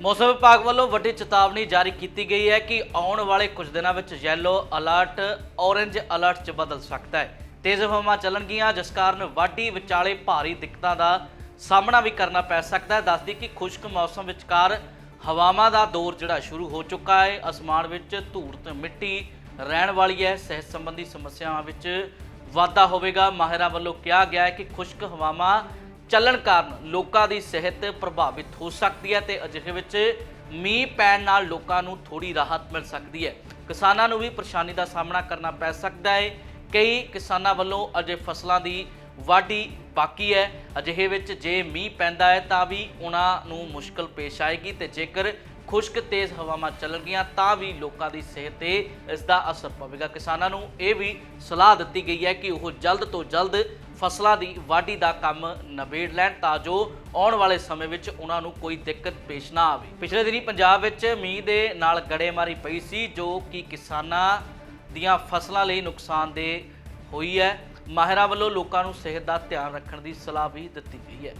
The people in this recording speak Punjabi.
ਮੌਸਮ ਵਿਭਾਗ ਵੱਲੋਂ ਵੱਡੀ ਚੇਤਾਵਨੀ ਜਾਰੀ ਕੀਤੀ ਗਈ ਹੈ ਕਿ ਆਉਣ ਵਾਲੇ ਕੁਝ ਦਿਨਾਂ ਵਿੱਚ ਯੈਲੋ ਅਲਰਟ ਔਰੇਂਜ ਅਲਰਟ 'ਚ ਬਦਲ ਸਕਦਾ ਹੈ। ਤੇਜ਼ ਹਵਾਵਾਂ ਚੱਲਣਗੀਆਂ, ਜਿਸ ਕਾਰਨ ਵਾਢੀ ਵਿਚਾਲੇ ਭਾਰੀ ਦਿੱਕਤਾਂ ਦਾ ਸਾਹਮਣਾ ਵੀ ਕਰਨਾ ਪੈ ਸਕਦਾ ਹੈ। ਦੱਸਦੀ ਕਿ ਖੁਸ਼ਕ ਮੌਸਮ ਵਿਚਕਾਰ ਹਵਾਵਾਂ ਦਾ ਦੌਰ ਜਿਹੜਾ ਸ਼ੁਰੂ ਹੋ ਚੁੱਕਾ ਹੈ। ਅਸਮਾਨ ਵਿੱਚ ਧੂੜ ਤੇ ਮਿੱਟੀ ਰਹਿਣ ਵਾਲੀ ਹੈ। ਸਿਹਤ ਸੰਬੰਧੀ ਸਮੱਸਿਆਵਾਂ ਵਿੱਚ ਵਾਧਾ ਹੋਵੇਗਾ। ਮਾਹਿਰਾਂ ਵੱਲੋਂ ਕਿਹਾ ਗਿਆ ਹੈ ਕਿ ਖੁਸ਼ਕ ਹਵਾਵਾਂ ਚੱਲਣ ਕਾਰਨ ਲੋਕਾਂ ਦੀ ਸਿਹਤ ਪ੍ਰਭਾਵਿਤ ਹੋ ਸਕਦੀ ਹੈ ਤੇ ਅਜਿਹੇ ਵਿੱਚ ਮੀਂਹ ਪੈਣ ਨਾਲ ਲੋਕਾਂ ਨੂੰ ਥੋੜੀ ਰਾਹਤ ਮਿਲ ਸਕਦੀ ਹੈ। ਕਿਸਾਨਾਂ ਨੂੰ ਵੀ ਪਰੇਸ਼ਾਨੀ ਦਾ ਸਾਹਮਣਾ ਕਰਨਾ ਪੈ ਸਕਦਾ ਹੈ। ਕਈ ਕਿਸਾਨਾਂ ਵੱਲੋਂ ਅਜੇ ਫਸਲਾਂ ਦੀ ਵਾਢੀ ਬਾਕੀ ਹੈ। ਅਜਿਹੇ ਵਿੱਚ ਜੇ ਮੀਂਹ ਪੈਂਦਾ ਹੈ ਤਾਂ ਵੀ ਉਹਨਾਂ ਨੂੰ ਮੁਸ਼ਕਲ ਪੇਸ਼ ਆਏਗੀ ਤੇ ਜੇਕਰ ਖੁਸ਼ਕ ਤੇਜ਼ ਹਵਾਵਾਂ ਚੱਲਣਗੀਆਂ ਤਾਂ ਵੀ ਲੋਕਾਂ ਦੀ ਸਿਹਤ ਤੇ ਇਸ ਦਾ ਅਸਰ ਪਵੇਗਾ। ਕਿਸਾਨਾਂ ਨੂੰ ਇਹ ਵੀ ਸਲਾਹ ਦਿੱਤੀ ਗਈ ਹੈ ਕਿ ਉਹ ਜਲਦ ਤੋਂ ਜਲਦ ਫਸਲਾਂ ਦੀ ਵਾਢੀ ਦਾ ਕੰਮ ਨਵੇੜ ਲੈਣ ਤਾਂ ਜੋ ਆਉਣ ਵਾਲੇ ਸਮੇਂ ਵਿੱਚ ਉਹਨਾਂ ਨੂੰ ਕੋਈ ਦਿੱਕਤ ਪੇਸ਼ ਨਾ ਆਵੇ। ਪਿਛਲੇ ਦਿਨੀ ਪੰਜਾਬ ਵਿੱਚ ਮੀਂਹ ਦੇ ਨਾਲ ਗੜੇਮਾਰੀ ਪਈ ਸੀ, ਜੋ ਕਿ ਕਿਸਾਨਾਂ ਦੀਆਂ ਫਸਲਾਂ ਲਈ ਨੁਕਸਾਨਦੇਹ ਹੋਈ ਹੈ। ਮਾਹਿਰਾਂ ਵੱਲੋਂ ਲੋਕਾਂ ਨੂੰ ਸਿਹਤ ਦਾ ਧਿਆਨ ਰੱਖਣ ਦੀ ਸਲਾਹ ਵੀ ਦਿੱਤੀ ਗਈ ਹੈ।